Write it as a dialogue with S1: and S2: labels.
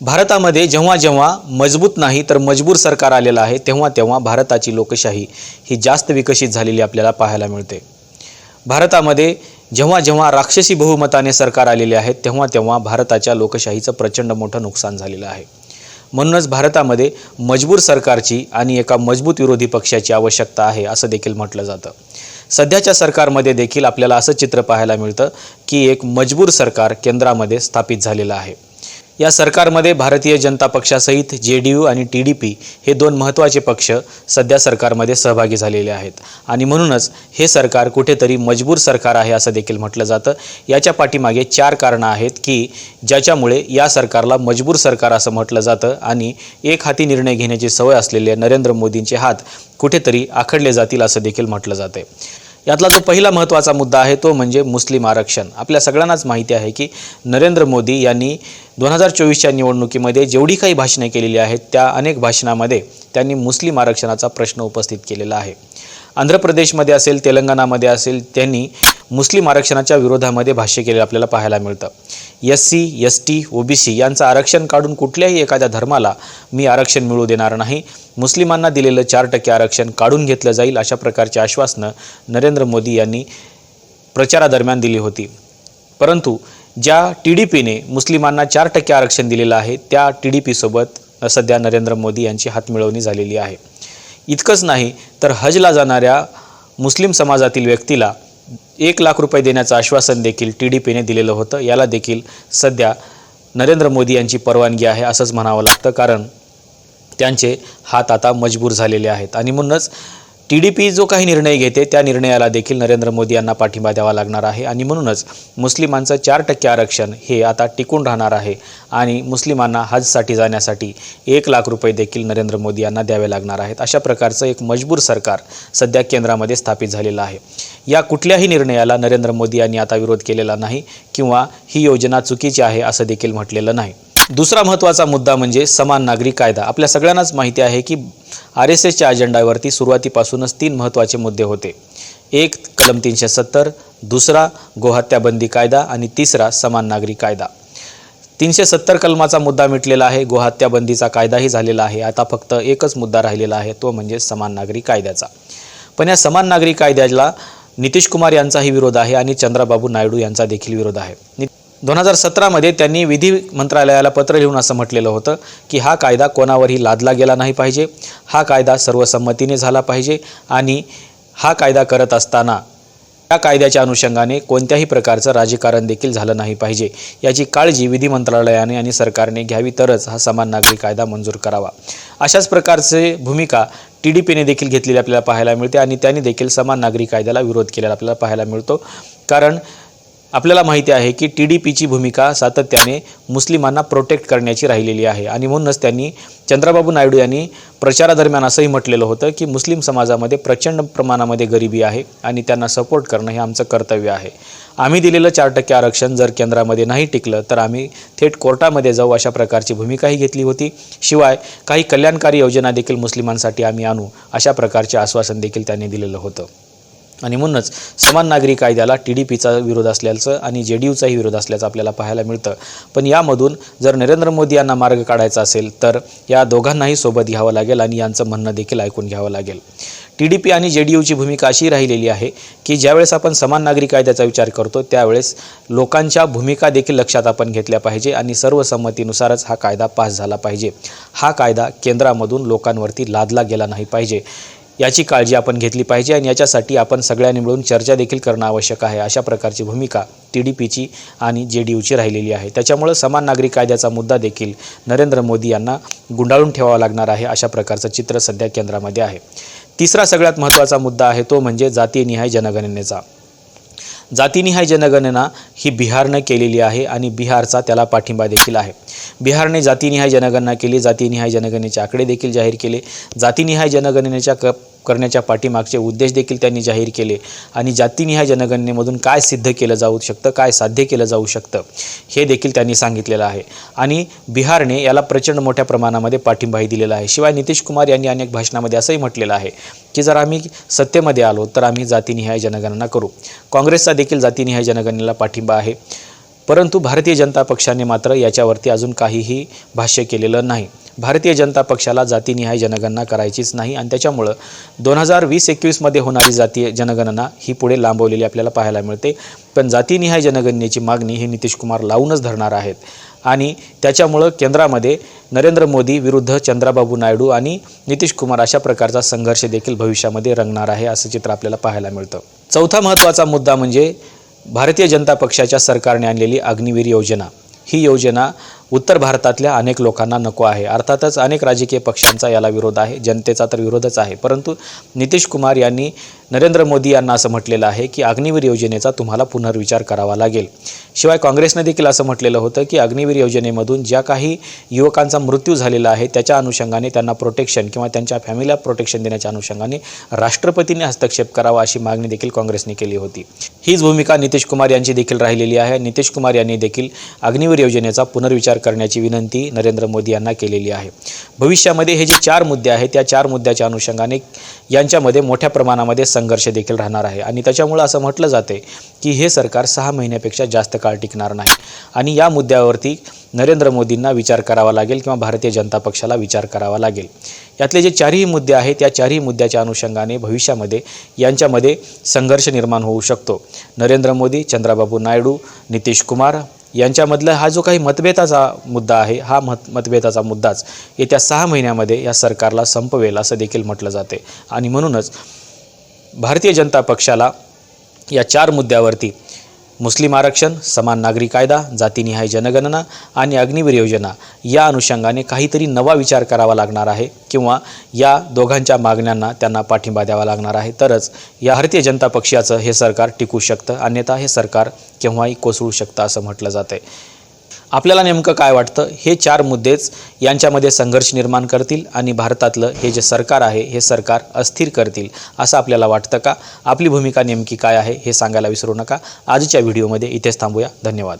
S1: भारतामध्ये जेव्हा जेव्हा मजबूत नाही तर मजबूर सरकार आलेलं आहे तेव्हा तेव्हा भारताची लोकशाही ही जास्त विकसित झालेली आपल्याला पाहायला मिळते. भारतामध्ये जेव्हा जेव्हा राक्षसी बहुमताने सरकार आलेले आहेत तेव्हा तेव्हा भारताच्या लोकशाहीचं प्रचंड मोठं नुकसान झालेलं आहे. म्हणूनच भारतामध्ये मजबूर सरकारची आणि एका मजबूत विरोधी पक्षाची आवश्यकता आहे असं देखील म्हटलं जातं. सध्याच्या सरकारमध्ये देखील आपल्याला असं चित्र पाहायला मिळतं की एक मजबूर सरकार केंद्रामध्ये स्थापित झालेलं आहे. या सरकारमध्ये भारतीय जनता पक्षासहित जे डी यू आणि टी डी पी हे दोन महत्त्वाचे पक्ष सध्या सरकारमध्ये सहभागी झालेले आहेत. आणि म्हणूनच हे सरकार कुठेतरी मजबूर सरकार आहे असं देखील म्हटलं जातं. याच्या पाठीमागे चार कारणं आहेत की ज्याच्यामुळे या सरकारला मजबूर सरकार असं म्हटलं जातं आणि एक हाती निर्णय घेण्याची सवय असलेले नरेंद्र मोदींचे हात कुठेतरी आखडले जातील असं देखील म्हटलं जाते यातला जो पहिला महत्त्वाचा मुद्दा आहे तो म्हणजे मुस्लिम आरक्षण. आपल्या सगळ्यांनाच माहिती आहे की नरेंद्र मोदी यांनी दोन हजार चोवीसच्या निवडणुकीमध्ये जेवढी काही भाषणे केलेली आहेत त्या अनेक भाषणामध्ये त्यांनी मुस्लिम आरक्षणाचा प्रश्न उपस्थित केलेला आहे. आंध्र प्रदेशमध्ये असेल तेलंगणामध्ये असेल त्यांनी मुस्लिम आरक्षणाच्या विरोधामध्ये भाष्य केलेलं आपल्याला पाहायला मिळतं. S C S T O B C यांचं आरक्षण काढून कुठल्याही एखाद्या धर्माला मी आरक्षण मिळू देणार नाही. मुस्लिमांना दिलेलं चार टक्के आरक्षण काढून घेतलं जाईल अशा प्रकारची आश्वासनं नरेंद्र मोदी यांनी प्रचारादरम्यान दिली होती. परंतु ज्या टी डी पीने मुस्लिमांना चार टक्के आरक्षण दिलेलं आहे त्या टी डी पीसोबत सध्या नरेंद्र मोदी यांची हातमिळवणी झालेली आहे. इतकंच नाही तर हजला जाणाऱ्या मुस्लिम समाजातील व्यक्तीला एक लाख रुपये देण्याचं आश्वासन देखील टी डी पीने दिलेलं होतं. याला देखील सध्या नरेंद्र मोदी यांची परवानगी आहे असंच म्हणावं लागतं कारण त्यांचे हात आता मजबूर झालेले आहेत. आणि म्हणूनच टी डी पी जो काही निर्णय घेते त्या निर्णयाला देखील नरेंद्र मोदी यांना पाठिंबा द्यावा लागणार आहे. आणि म्हणूनच मुस्लिमांचं चार टक्के आरक्षण हे आता टिकून राहणार आहे. आणि मुस्लिमांना हजसाठी जाण्यासाठी एक लाख रुपये देखील नरेंद्र मोदी यांना द्यावे लागणार आहेत. अशा प्रकारचं एक मजबूर सरकार सध्या केंद्रामध्ये स्थापित झालेलं आहे. या कुठल्याही निर्णयाला नरेंद्र मोदी यांनी आता विरोध केलेला नाही किंवा ही योजना चुकीची आहे असं देखील म्हटलेलं नाही. दुसरा महत्त्वाचा मुद्दा म्हणजे समान नागरी कायदा. आपल्या सगळ्यांनाच माहिती आहे की आर एस एसच्या अजेंडावरती सुरुवातीपासूनच तीन महत्त्वाचे मुद्दे होते. एक कलम तीनशे सत्तर दुसरा गोहत्याबंदी कायदा आणि तिसरा समान नागरी कायदा. तीनशे सत्तर कलमाचा मुद्दा मिटलेला आहे गोहत्याबंदीचा कायदाही झालेला आहे. आता फक्त एकच मुद्दा राहिलेला आहे तो म्हणजे समान नागरी कायद्याचा. पण या समान नागरी कायद्याला नितीश कुमार यांचाही विरोध आहे आणि चंद्राबाबू नायडू यांचा देखील विरोध आहे. दोन हजार सतरामध्ये त्यांनी विधी मंत्रालयाला पत्र लिहून असं म्हटलेलं होतं की हा कायदा कोणावरही लादला गेला नाही पाहिजे. हा कायदा सर्वसंमतीने झाला पाहिजे आणि हा कायदा करत असताना या कायद्याच्या अनुषंगाने कोणत्याही प्रकारचं राजकारण देखील झालं नाही पाहिजे. याची काळजी विधी मंत्रालयाने आणि सरकारने घ्यावी तरच हा समान नागरी कायदा मंजूर करावा. अशाच प्रकारचे भूमिका टी डी पीने देखील घेतलेली आपल्याला पाहायला मिळते आणि त्यांनी देखील समान नागरी कायद्याला विरोध केलेला आपल्याला पाहायला मिळतो. कारण आपल्याला माहिती आहे की टी डी पीची भूमिका सातत्याने मुस्लिमांना प्रोटेक्ट करण्याची राहिलेली आहे. आणि म्हणूनच त्यांनी चंद्राबाबू नायडू यांनी प्रचारादरम्यान असंही म्हटलेलं होतं की मुस्लिम समाजामध्ये प्रचंड प्रमाणामध्ये गरिबी आहे आणि त्यांना सपोर्ट करणं हे आमचं कर्तव्य आहे. आम्ही दिलेलं चार टक्के आरक्षण जर केंद्रामध्ये नाही टिकलं तर आम्ही थेट कोर्टामध्ये जाऊ अशा प्रकारची भूमिकाही घेतली होती. शिवाय काही कल्याणकारी योजना देखील मुस्लिमांसाठी आम्ही आणू अशा प्रकारचे आश्वासन देखील त्यांनी दिलेलं होतं. आणि म्हणूनच समान नागरी कायद्याला टी डी पीचा विरोध असल्याचं आणि जे डी यूचाही विरोध असल्याचं आपल्याला पाहायला मिळतं. पण यामधून जर नरेंद्र मोदी यांना मार्ग काढायचा असेल तर या दोघांनाही सोबत घ्यावं लागेल आणि यांचं म्हणणं देखील ऐकून घ्यावं लागेल. टी डी पी आणि जे डी यूची भूमिका अशी राहिलेली आहे की ज्यावेळेस आपण समान नागरी कायद्याचा विचार करतो त्यावेळेस लोकांच्या भूमिका देखील लक्षात आपण घेतल्या पाहिजे आणि सर्वसंमतीनुसारच हा कायदा पास झाला पाहिजे. हा कायदा केंद्रामधून लोकांवरती लादला गेला नाही पाहिजे. याची काळजी आपण घेतली पाहिजे आणि याच्यासाठी आपण सगळ्यांनी मिळून चर्चा देखील करणं आवश्यक आहे. अशा प्रकारची भूमिका टी डी पीची आणि जे डी यूची राहिलेली आहे. त्याच्यामुळं समान नागरी कायद्याचा मुद्दा देखील नरेंद्र मोदी यांना गुंडाळून ठेवावा लागणार आहे अशा प्रकारचं चित्र सध्या केंद्रामध्ये आहे. तिसरा सगळ्यात महत्त्वाचा मुद्दा आहे तो म्हणजे जातीनिहाय जनगणनेचा. जातीनिहाय जनगणना ही बिहारनं केलेली आहे आणि बिहारचा त्याला पाठिंबा देखील आहे. बिहारने जातीनिहाय जनगणना केली जातीनिहाय जनगणनेचे आकडे देखील जाहीर केले. जातीनिहाय जनगणनेच्या क करण्याच्या पाठीमागचे उद्देश देखील त्यांनी जाहीर केले. आणि जातीनिहाय जनगणनेमधून काय सिद्ध केलं जाऊ शकतं काय साध्य केलं जाऊ शकतं हे देखील त्यांनी सांगितलेलं आहे. आणि बिहारने याला प्रचंड मोठ्या प्रमाणामध्ये पाठिंबाही दिलेला आहे. शिवाय नितीश कुमार यांनी अनेक भाषणामध्ये असंही म्हटलेलं आहे की जर आम्ही सत्तेमध्ये आलो तर आम्ही जातीनिहाय जनगणना करू. काँग्रेसचा देखील जातीनिहाय जनगणनेला पाठिंबा आहे. परंतु भारतीय जनता पक्षाने मात्र याच्यावरती अजून काहीही भाष्य केलेलं नाही. भारतीय जनता पक्षाला जातीनिहाय जनगणना करायचीच नाही आणि त्याच्यामुळं दोन हजार वीस एकवीसमध्ये होणारी जातीय जनगणना ही पुढे लांबवलेली आपल्याला पाहायला मिळते. पण जातीनिहाय जनगणनेची मागणी ही नितीश कुमार लावूनच धरणार आहेत. आणि त्याच्यामुळं केंद्रामध्ये नरेंद्र मोदी विरुद्ध चंद्राबाबू नायडू आणि नितीश कुमार अशा प्रकारचा संघर्ष देखील भविष्यामध्ये रंगणार आहे असं चित्र आपल्याला पाहायला मिळतं. चौथा महत्त्वाचा मुद्दा म्हणजे भारतीय जनता पक्षाच्या सरकारने आणलेली अग्निवीर योजना. ही योजना उत्तर भारतातल्या अनेक लोकांना नको आहे. अर्थातच अनेक राजकीय पक्षांचा याला विरोध आहे. जनतेचा तर विरोधच आहे. परंतु नितीश कुमार यांनी नरेंद्र मोदी यांना असं म्हटलेलं आहे की अग्निवीर योजनेचा तुम्हाला पुनर्विचार करावा लागेल. शिवाय काँग्रेसने देखील असं म्हटलेलं होतं की अग्निवीर योजनेमधून ज्या काही युवकांचा मृत्यू झालेला आहे त्याच्या अनुषंगाने त्यांना प्रोटेक्शन किंवा त्यांच्या फॅमिलीला प्रोटेक्शन देण्याच्या अनुषंगाने राष्ट्रपतींनी हस्तक्षेप करावा अशी मागणी देखील काँग्रेसने केली होती. हीच भूमिका नितीश कुमार यांची देखील राहिलेली आहे. नितीश कुमार यांनी देखील अग्निवीर योजनेचा पुनर्विचार करण्याची विनंती नरेंद्र मोदी यांना केलेली आहे. भविष्यामध्ये हे जे चार मुद्दे आहेत त्या चार मुद्द्याच्या अनुषंगाने यांच्यामध्ये मोठ्या प्रमाणामध्ये संघर्ष देखील राहणार आहे. आणि त्याच्यामुळं असं म्हटलं जाते की हे सरकार सहा महिन्यापेक्षा जास्त काळ टिकणार नाही. आणि या मुद्द्यावरती नरेंद्र मोदींना विचार करावा लागेल किंवा भारतीय जनता पक्षाला विचार करावा लागेल. यातले जे चारही मुद्दे आहेत त्या चारही मुद्द्याच्या अनुषंगाने भविष्यामध्ये यांच्यामध्ये संघर्ष निर्माण होऊ शकतो. नरेंद्र मोदी चंद्राबाबू नायडू नितीश कुमार यांच्यामधला हा जो काही मतभेदाचा मुद्दा आहे हा मत मतभेदाचा मुद्दाच येत्या सहा महिन्यामध्ये या सरकारला संपवेल असं देखील म्हटलं जाते. आणि म्हणूनच भारतीय जनता पक्षाला या चार मुद्द्यावरती मुस्लिम आरक्षण समान नागरी कायदा जातीनिहाय जनगणना आणि अग्निवीर योजना या अनुषंगाने काहीतरी नवा विचार करावा लागणार आहे किंवा या दोघांच्या मागण्यांना त्यांना पाठिंबा द्यावा लागणार आहे. तरच या भारतीय जनता पक्षाचं हे सरकार टिकू शकतं अन्यथा हे सरकार केव्हाही कोसळू शकतं असं म्हटलं जातं आहे आपल्याला नेमकं काय वाटतं? हे चार मुद्देच यांच्यामध्ये संघर्ष निर्माण करतील आणि भारतातलं हे जे सरकार आहे हे सरकार अस्थिर करतील असं आपल्याला वाटतं का? आपली भूमिका नेमकी काय आहे हे सांगायला विसरू नका. आजच्या व्हिडिओमध्ये इथेच थांबूया. धन्यवाद.